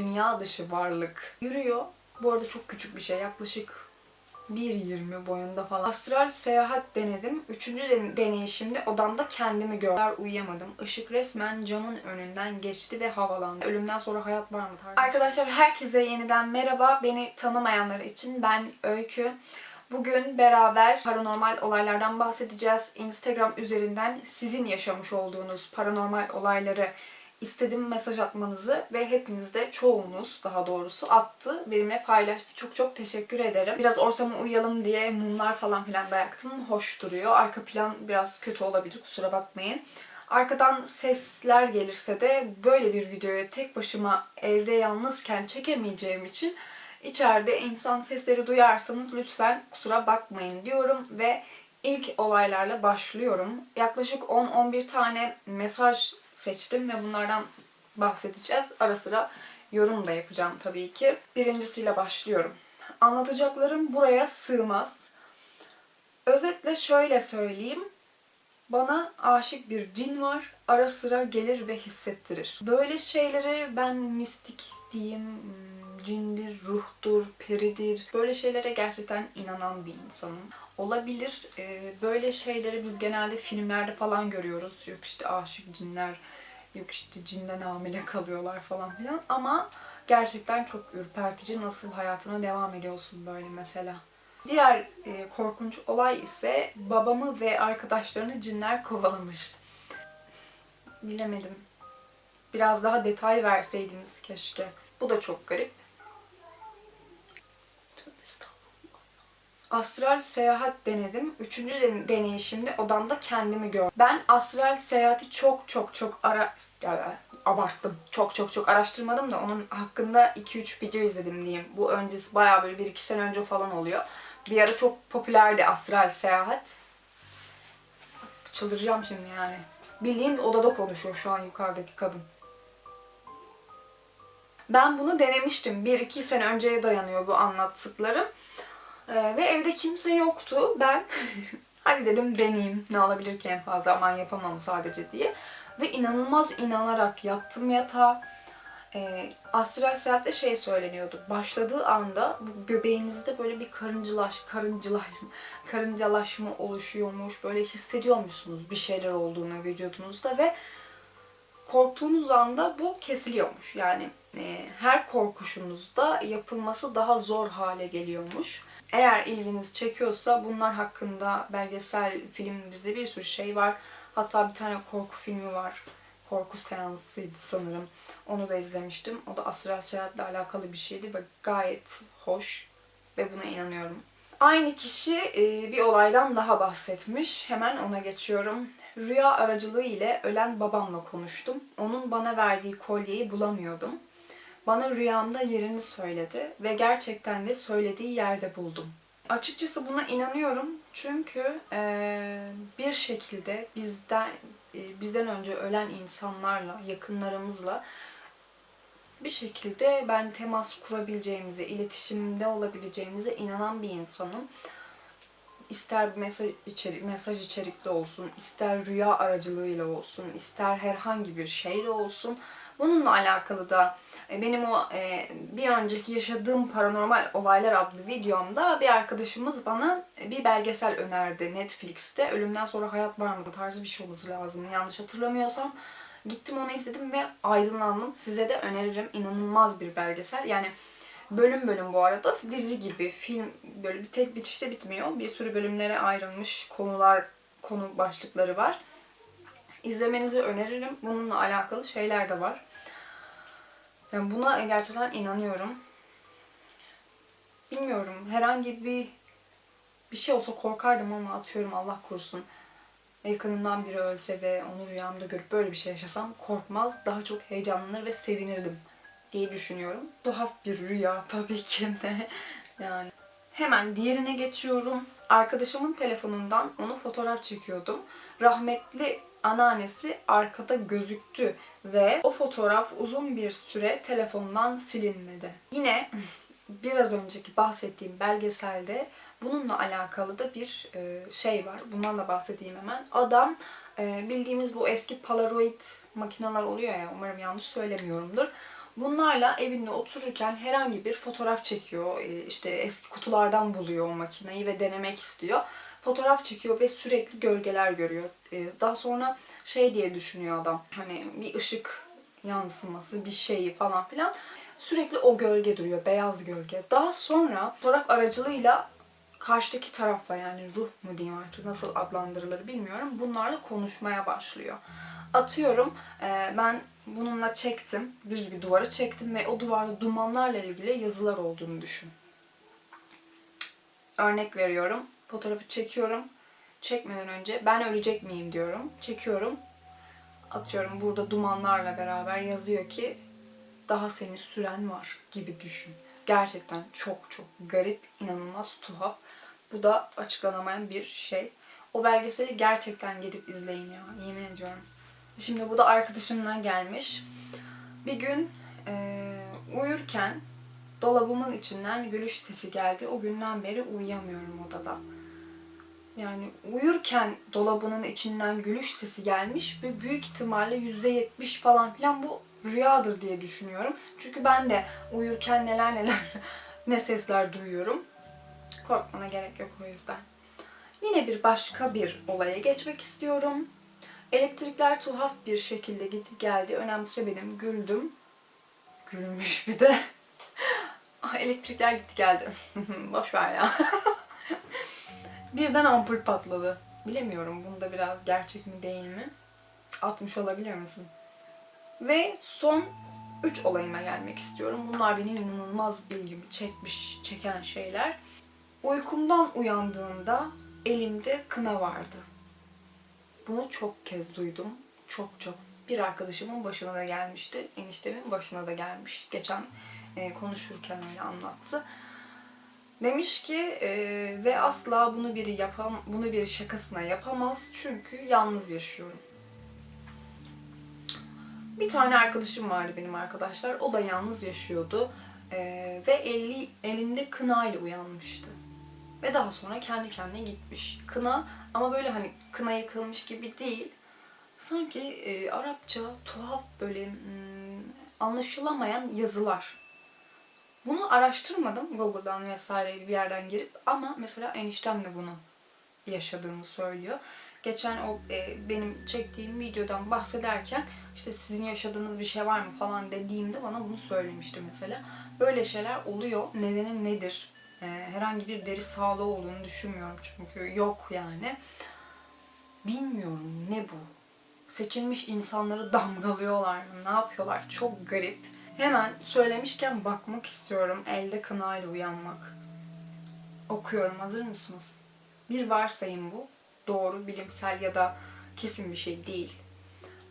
dünya dışı varlık yürüyor. Bu arada çok küçük bir şey. Yaklaşık 1.20 boyunda falan. Astral seyahat denedim. Üçüncü den- deneyişimde odamda kendimi gördüm. Uyuyamadım. Işık resmen camın önünden geçti ve havalandı. Ölümden sonra hayat var mı tarzı. Arkadaşlar herkese yeniden merhaba. Beni tanımayanlar için ben Öykü. Bugün beraber paranormal olaylardan bahsedeceğiz. Instagram üzerinden sizin yaşamış olduğunuz paranormal olayları istedim mesaj atmanızı ve hepiniz de çoğunuz daha doğrusu attı. Benimle paylaştı. Çok çok teşekkür ederim. Biraz ortama uyalım diye mumlar falan filan da yaktım. Hoş duruyor. Arka plan biraz kötü olabilir kusura bakmayın. Arkadan sesler gelirse de böyle bir videoyu tek başıma evde yalnızken çekemeyeceğim için içeride insan sesleri duyarsanız lütfen kusura bakmayın diyorum ve ilk olaylarla başlıyorum. Yaklaşık 10-11 tane mesaj seçtim ve bunlardan bahsedeceğiz. Ara sıra yorum da yapacağım tabii ki. Birincisiyle başlıyorum. Anlatacaklarım buraya sığmaz. Özetle şöyle söyleyeyim. Bana aşık bir cin var. Ara sıra gelir ve hissettirir. Böyle şeyleri ben mistik diyeyim, hmm, cindir, ruhtur, peridir. Böyle şeylere gerçekten inanan bir insanım. Olabilir. Ee, Böyle şeyleri biz genelde filmlerde falan görüyoruz. Yok işte aşık cinler, yok işte cinden hamile kalıyorlar falan filan. Ama gerçekten çok ürpertici. Nasıl hayatına devam ediyorsun böyle mesela. Diğer e, korkunç olay ise babamı ve arkadaşlarını cinler kovalamış. Bilemedim. Biraz daha detay verseydiniz keşke. Bu da çok garip. Astral seyahat denedim. Üçüncü den- deneyişimde odamda kendimi gördüm. Ben astral seyahati çok çok çok ara... Ya, abarttım. Çok çok çok araştırmadım da onun hakkında 2-3 video izledim diyeyim. Bu öncesi bayağı böyle 1-2 sene önce falan oluyor. Bir ara çok popülerdi astral seyahat. Çıldıracağım şimdi yani. Bildiğin odada konuşuyor şu an yukarıdaki kadın. Ben bunu denemiştim. 1-2 sene önceye dayanıyor bu anlattıklarım. Ee, ve evde kimse yoktu. Ben hadi dedim deneyeyim. Ne olabilir ki en fazla aman yapamam sadece diye. Ve inanılmaz inanarak yattım yatağa. Ee, astral seyahatte şey söyleniyordu. Başladığı anda bu göbeğinizde böyle bir karıncalaş, karıncalaş, karıncalaşma oluşuyormuş. Böyle hissediyormuşsunuz bir şeyler olduğunu vücudunuzda ve korktuğunuz anda bu kesiliyormuş. Yani e, her korkuşunuzda yapılması daha zor hale geliyormuş. Eğer ilginizi çekiyorsa bunlar hakkında belgesel, film, dizi bir sürü şey var. Hatta bir tane korku filmi var. Korku seansıydı sanırım. Onu da izlemiştim. O da astral seyahatle alakalı bir şeydi ve gayet hoş ve buna inanıyorum. Aynı kişi e, bir olaydan daha bahsetmiş. Hemen ona geçiyorum. Rüya aracılığı ile ölen babamla konuştum. Onun bana verdiği kolyeyi bulamıyordum. Bana rüyamda yerini söyledi ve gerçekten de söylediği yerde buldum. Açıkçası buna inanıyorum çünkü e, bir şekilde bizden e, bizden önce ölen insanlarla, yakınlarımızla bir şekilde ben temas kurabileceğimize, iletişimde olabileceğimize inanan bir insanım. İster mesaj, içerik, mesaj içerikli olsun, ister rüya aracılığıyla olsun, ister herhangi bir şeyle olsun. Bununla alakalı da e, benim o e, bir önceki yaşadığım paranormal olaylar adlı videomda bir arkadaşımız bana bir belgesel önerdi Netflix'te. Ölümden sonra hayat var mı tarzı bir şey olması lazım. Yanlış hatırlamıyorsam. Gittim onu izledim ve aydınlandım. Size de öneririm. İnanılmaz bir belgesel. Yani bölüm bölüm bu arada dizi gibi film böyle bir tek bitişte bitmiyor. Bir sürü bölümlere ayrılmış konular, konu başlıkları var. İzlemenizi öneririm. Bununla alakalı şeyler de var. Yani buna gerçekten inanıyorum. Bilmiyorum. Herhangi bir bir şey olsa korkardım ama atıyorum Allah korusun. Yakınımdan biri ölse ve onu rüyamda görüp böyle bir şey yaşasam korkmaz. Daha çok heyecanlanır ve sevinirdim diye düşünüyorum. Tuhaf bir rüya tabii ki de. Yani hemen diğerine geçiyorum. Arkadaşımın telefonundan onu fotoğraf çekiyordum. Rahmetli anneannesi arkada gözüktü ve o fotoğraf uzun bir süre telefondan silinmedi. Yine biraz önceki bahsettiğim belgeselde bununla alakalı da bir e, şey var. Bundan da bahsedeyim hemen. Adam e, bildiğimiz bu eski Polaroid makineler oluyor ya umarım yanlış söylemiyorumdur. Bunlarla evinde otururken herhangi bir fotoğraf çekiyor. Ee, işte eski kutulardan buluyor o makineyi ve denemek istiyor. Fotoğraf çekiyor ve sürekli gölgeler görüyor. Ee, Daha sonra şey diye düşünüyor adam. Hani bir ışık yansıması, bir şeyi falan filan. Sürekli o gölge duruyor, beyaz gölge. Daha sonra fotoğraf aracılığıyla karşıdaki tarafla yani ruh mu diyeyim artık nasıl adlandırılır bilmiyorum. Bunlarla konuşmaya başlıyor. Atıyorum e, ben bununla çektim, düz bir duvara çektim ve o duvarda dumanlarla ilgili yazılar olduğunu düşün. Örnek veriyorum. Fotoğrafı çekiyorum. Çekmeden önce ben ölecek miyim diyorum. Çekiyorum. Atıyorum burada dumanlarla beraber yazıyor ki daha seni süren var gibi düşün. Gerçekten çok çok garip, inanılmaz tuhaf. Bu da açıklanamayan bir şey. O belgeseli gerçekten gidip izleyin ya. Yemin ediyorum. Şimdi bu da arkadaşımdan gelmiş. Bir gün eee, uyurken dolabımın içinden gülüş sesi geldi. O günden beri uyuyamıyorum odada. Yani uyurken dolabının içinden gülüş sesi gelmiş ve büyük ihtimalle %70 falan filan bu rüyadır diye düşünüyorum. Çünkü ben de uyurken neler neler ne sesler duyuyorum. Korkmana gerek yok o yüzden. Yine bir başka bir olaya geçmek istiyorum. Elektrikler tuhaf bir şekilde gidip geldi. Önemlisi benim güldüm. Gülmüş bir de. Ah, Elektrikler gitti geldi. Boş ver ya. Birden ampul patladı. Bilemiyorum bunda biraz gerçek mi değil mi? Atmış olabilir misin? Ve son 3 olayıma gelmek istiyorum. Bunlar benim inanılmaz ilgimi çekmiş, çeken şeyler. Uykumdan uyandığımda elimde kına vardı. Bunu çok kez duydum. Çok çok. Bir arkadaşımın başına da gelmişti. Eniştemin başına da gelmiş. Geçen e, konuşurken öyle anlattı. Demiş ki e, ve asla bunu biri yapam bunu bir şakasına yapamaz çünkü yalnız yaşıyorum. Bir tane arkadaşım vardı benim arkadaşlar. O da yalnız yaşıyordu. E, ve eli, elinde kına ile uyanmıştı. Ve daha sonra kendi kendine gitmiş. Kına ama böyle hani kına yakılmış gibi değil. Sanki e, Arapça tuhaf böyle hmm, anlaşılamayan yazılar. Bunu araştırmadım Google'dan vesaire bir yerden girip ama mesela eniştem de bunu yaşadığını söylüyor. Geçen o e, benim çektiğim videodan bahsederken işte sizin yaşadığınız bir şey var mı falan dediğimde bana bunu söylemişti mesela. Böyle şeyler oluyor. Nedeni nedir? E, herhangi bir deri sağlığı olduğunu düşünmüyorum çünkü yok yani. Bilmiyorum ne bu? Seçilmiş insanları damgalıyorlar mı? Ne yapıyorlar? Çok garip. Hemen söylemişken bakmak istiyorum. Elde kınayla uyanmak. Okuyorum. Hazır mısınız? Bir varsayım bu. Doğru, bilimsel ya da kesin bir şey değil.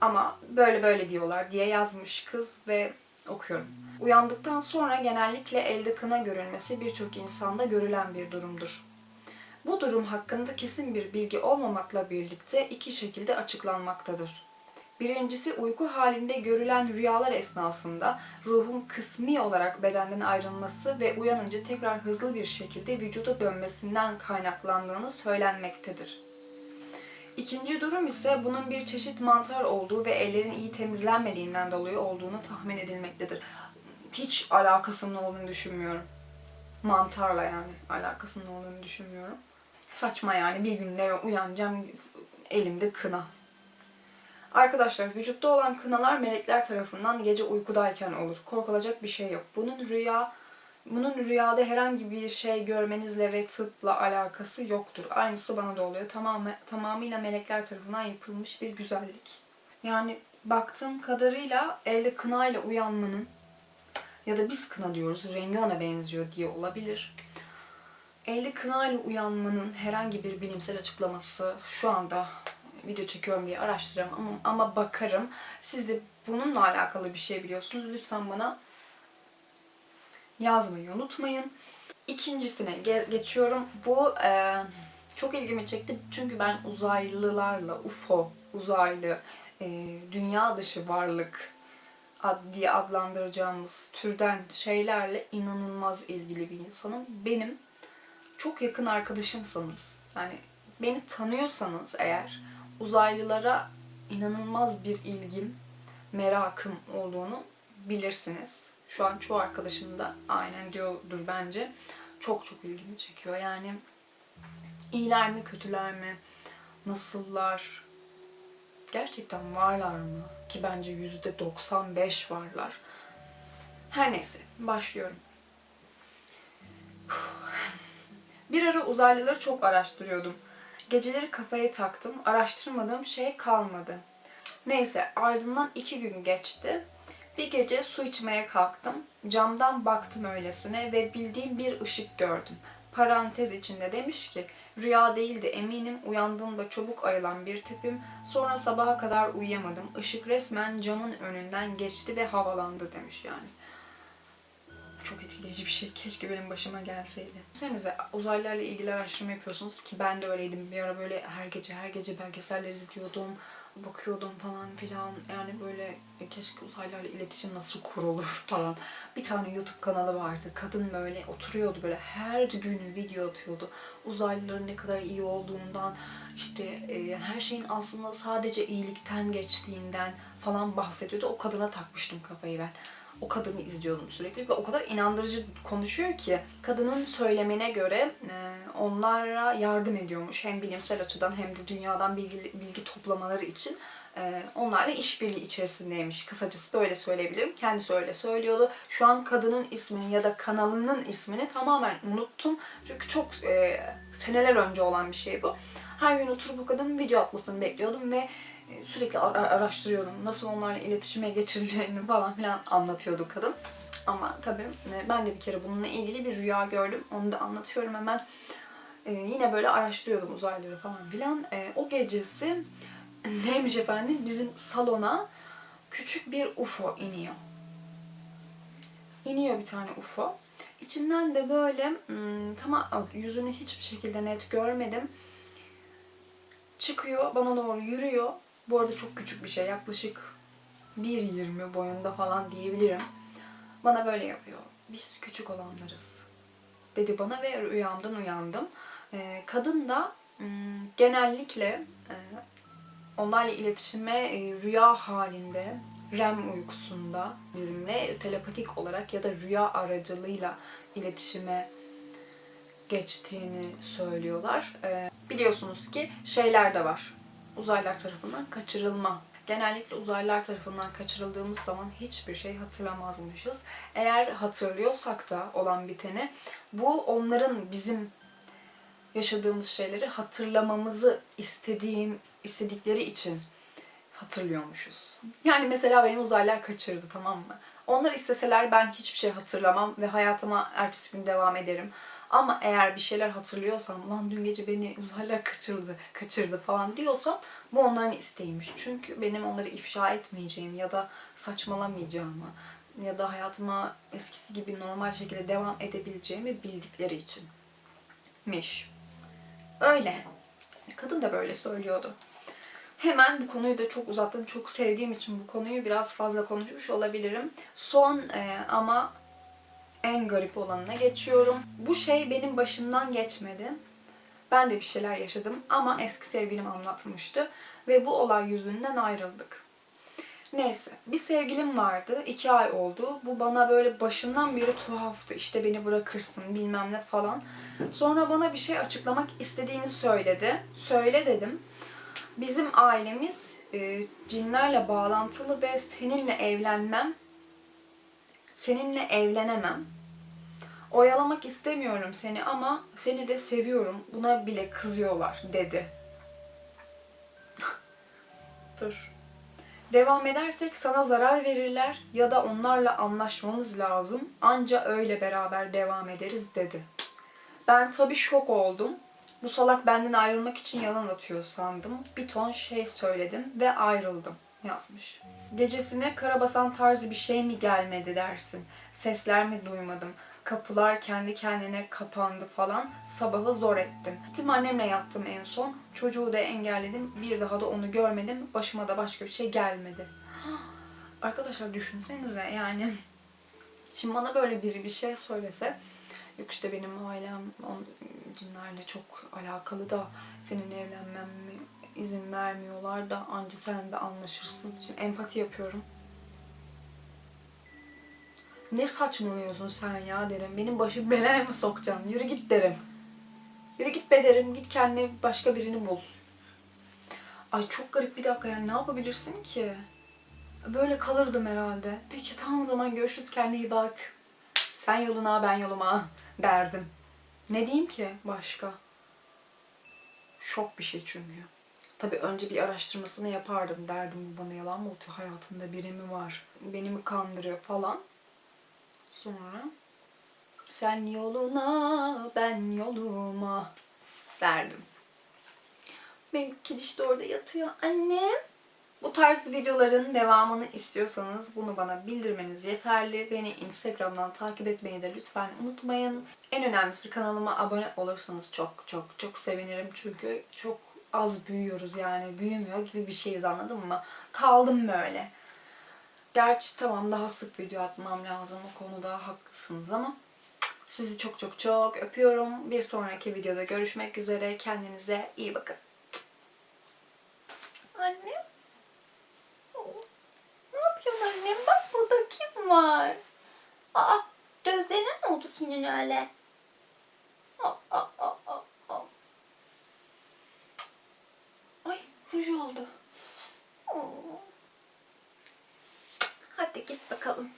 Ama böyle böyle diyorlar diye yazmış kız ve okuyorum. Uyandıktan sonra genellikle elde kına görülmesi birçok insanda görülen bir durumdur. Bu durum hakkında kesin bir bilgi olmamakla birlikte iki şekilde açıklanmaktadır. Birincisi uyku halinde görülen rüyalar esnasında ruhun kısmi olarak bedenden ayrılması ve uyanınca tekrar hızlı bir şekilde vücuda dönmesinden kaynaklandığını söylenmektedir. İkinci durum ise bunun bir çeşit mantar olduğu ve ellerin iyi temizlenmediğinden dolayı olduğunu tahmin edilmektedir. Hiç alakasının olduğunu düşünmüyorum. Mantarla yani alakasının olduğunu düşünmüyorum. Saçma yani bir günde uyanacağım elimde kına. Arkadaşlar vücutta olan kınalar melekler tarafından gece uykudayken olur. Korkulacak bir şey yok. Bunun rüya bunun rüyada herhangi bir şey görmenizle ve tıpla alakası yoktur. Aynısı bana da oluyor. Tamamı, tamamıyla melekler tarafından yapılmış bir güzellik. Yani baktığım kadarıyla elde kınayla uyanmanın ya da biz kına diyoruz, rengi ona benziyor diye olabilir. Elde kınayla uyanmanın herhangi bir bilimsel açıklaması şu anda video çekiyorum diye araştıracağım ama, ama bakarım. Siz de bununla alakalı bir şey biliyorsunuz. Lütfen bana yazmayı unutmayın. İkincisine ge- geçiyorum. Bu e, çok ilgimi çekti çünkü ben uzaylılarla, UFO, uzaylı, e, dünya dışı varlık ad, diye adlandıracağımız türden şeylerle inanılmaz ilgili bir insanım. Benim çok yakın arkadaşımsanız, yani beni tanıyorsanız eğer uzaylılara inanılmaz bir ilgim, merakım olduğunu bilirsiniz. Şu an çoğu arkadaşım da aynen diyordur bence. Çok çok ilgimi çekiyor. Yani iyiler mi kötüler mi? Nasıllar? Gerçekten varlar mı? Ki bence yüzde 95 varlar. Her neyse başlıyorum. Bir ara uzaylıları çok araştırıyordum. Geceleri kafaya taktım. Araştırmadığım şey kalmadı. Neyse ardından iki gün geçti. Bir gece su içmeye kalktım. Camdan baktım öylesine ve bildiğim bir ışık gördüm. Parantez içinde demiş ki rüya değildi eminim uyandığımda çabuk ayılan bir tipim. Sonra sabaha kadar uyuyamadım. Işık resmen camın önünden geçti ve havalandı demiş yani. Çok etkileyici bir şey. Keşke benim başıma gelseydi. Düşünsenize uzaylılarla ilgili araştırma yapıyorsunuz ki ben de öyleydim. Bir ara böyle her gece her gece belgeseller izliyordum. Bakıyordum falan filan. Yani böyle e, keşke uzaylılarla iletişim nasıl kurulur falan. Bir tane YouTube kanalı vardı. Kadın böyle oturuyordu böyle her gün video atıyordu. Uzaylıların ne kadar iyi olduğundan işte e, her şeyin aslında sadece iyilikten geçtiğinden falan bahsediyordu. O kadına takmıştım kafayı ben o kadını izliyordum sürekli ve o kadar inandırıcı konuşuyor ki kadının söylemine göre e, onlara yardım ediyormuş hem bilimsel açıdan hem de dünyadan bilgi, bilgi toplamaları için e, onlarla işbirliği içerisindeymiş. Kısacası böyle söyleyebilirim. Kendisi öyle söylüyordu. Şu an kadının ismini ya da kanalının ismini tamamen unuttum. Çünkü çok e, seneler önce olan bir şey bu. Her gün oturup bu kadının video atmasını bekliyordum ve sürekli ara- araştırıyordum. Nasıl onlarla iletişime geçireceğini falan filan anlatıyordu kadın. Ama tabii e, ben de bir kere bununla ilgili bir rüya gördüm. Onu da anlatıyorum hemen. E, yine böyle araştırıyordum uzaylıları falan filan. E, o gecesi neymiş efendim? Bizim salona küçük bir UFO iniyor. İniyor bir tane UFO. İçinden de böyle hmm, tamam yüzünü hiçbir şekilde net görmedim. Çıkıyor, bana doğru yürüyor. Bu arada çok küçük bir şey. Yaklaşık 1.20 boyunda falan diyebilirim. Bana böyle yapıyor. Biz küçük olanlarız. Dedi bana ve rüyamdan uyandım. Ee, kadın da hmm, genellikle e, onlarla iletişime e, rüya halinde, REM uykusunda bizimle telepatik olarak ya da rüya aracılığıyla iletişime geçtiğini söylüyorlar. Ee, biliyorsunuz ki şeyler de var. Uzaylılar tarafından kaçırılma. Genellikle uzaylılar tarafından kaçırıldığımız zaman hiçbir şey hatırlamazmışız. Eğer hatırlıyorsak da olan biteni bu onların bizim yaşadığımız şeyleri hatırlamamızı istediğim istedikleri için hatırlıyormuşuz. Yani mesela beni uzaylılar kaçırdı tamam mı? Onlar isteseler ben hiçbir şey hatırlamam ve hayatıma ertesi gün devam ederim. Ama eğer bir şeyler hatırlıyorsam, lan dün gece beni uzaylılar kaçırdı, kaçırdı falan diyorsam bu onların isteğiymiş. Çünkü benim onları ifşa etmeyeceğim ya da saçmalamayacağımı ya da hayatıma eskisi gibi normal şekilde devam edebileceğimi bildikleri içinmiş. Öyle. Kadın da böyle söylüyordu. Hemen bu konuyu da çok uzattım. Çok sevdiğim için bu konuyu biraz fazla konuşmuş olabilirim. Son e, ama en garip olanına geçiyorum. Bu şey benim başımdan geçmedi. Ben de bir şeyler yaşadım ama eski sevgilim anlatmıştı. Ve bu olay yüzünden ayrıldık. Neyse, bir sevgilim vardı. iki ay oldu. Bu bana böyle başından beri tuhaftı. İşte beni bırakırsın bilmem ne falan. Sonra bana bir şey açıklamak istediğini söyledi. Söyle dedim. Bizim ailemiz e, cinlerle bağlantılı ve seninle evlenmem, seninle evlenemem. Oyalamak istemiyorum seni ama seni de seviyorum. Buna bile kızıyorlar dedi. Dur. Devam edersek sana zarar verirler ya da onlarla anlaşmamız lazım. Anca öyle beraber devam ederiz dedi. Ben tabii şok oldum. Bu salak benden ayrılmak için yalan atıyor sandım. Bir ton şey söyledim ve ayrıldım yazmış. Gecesine karabasan tarzı bir şey mi gelmedi dersin? Sesler mi duymadım? Kapılar kendi kendine kapandı falan. Sabahı zor ettim. Gittim annemle yattım en son. Çocuğu da engelledim. Bir daha da onu görmedim. Başıma da başka bir şey gelmedi. Arkadaşlar düşünsenize yani. Şimdi bana böyle biri bir şey söylese Yok işte benim ailem on, cinlerle çok alakalı da senin evlenmem izin vermiyorlar da anca sen de anlaşırsın. Şimdi empati yapıyorum. Ne saçmalıyorsun sen ya derim. Benim başım belaya mı sokacaksın? Yürü git derim. Yürü git be derim. Git kendine başka birini bul. Ay çok garip bir dakika yani ne yapabilirsin ki? Böyle kalırdım herhalde. Peki tamam o zaman görüşürüz kendine iyi bak. Sen yoluna ben yoluma derdim. Ne diyeyim ki başka? Şok bir şey çünkü. Tabii önce bir araştırmasını yapardım. Derdim bu bana yalan mı atıyor? Hayatında biri mi var? Beni mi kandırıyor falan. Sonra sen yoluna ben yoluma derdim. Benim kediş de orada yatıyor. Annem. Bu tarz videoların devamını istiyorsanız bunu bana bildirmeniz yeterli. Beni Instagram'dan takip etmeyi de lütfen unutmayın. En önemlisi kanalıma abone olursanız çok çok çok sevinirim. Çünkü çok az büyüyoruz yani. Büyümüyor gibi bir şeyiz anladın mı? Kaldım böyle. Gerçi tamam daha sık video atmam lazım. O konuda haklısınız ama sizi çok çok çok öpüyorum. Bir sonraki videoda görüşmek üzere. Kendinize iyi bakın. Annem. Oo, Ne yapıyorsun annem? Bak burada kim var? Aa, gözlerine ne oldu senin öyle? Aa, aa, aa, aa. Ay, ruj oldu. Hadi git bakalım.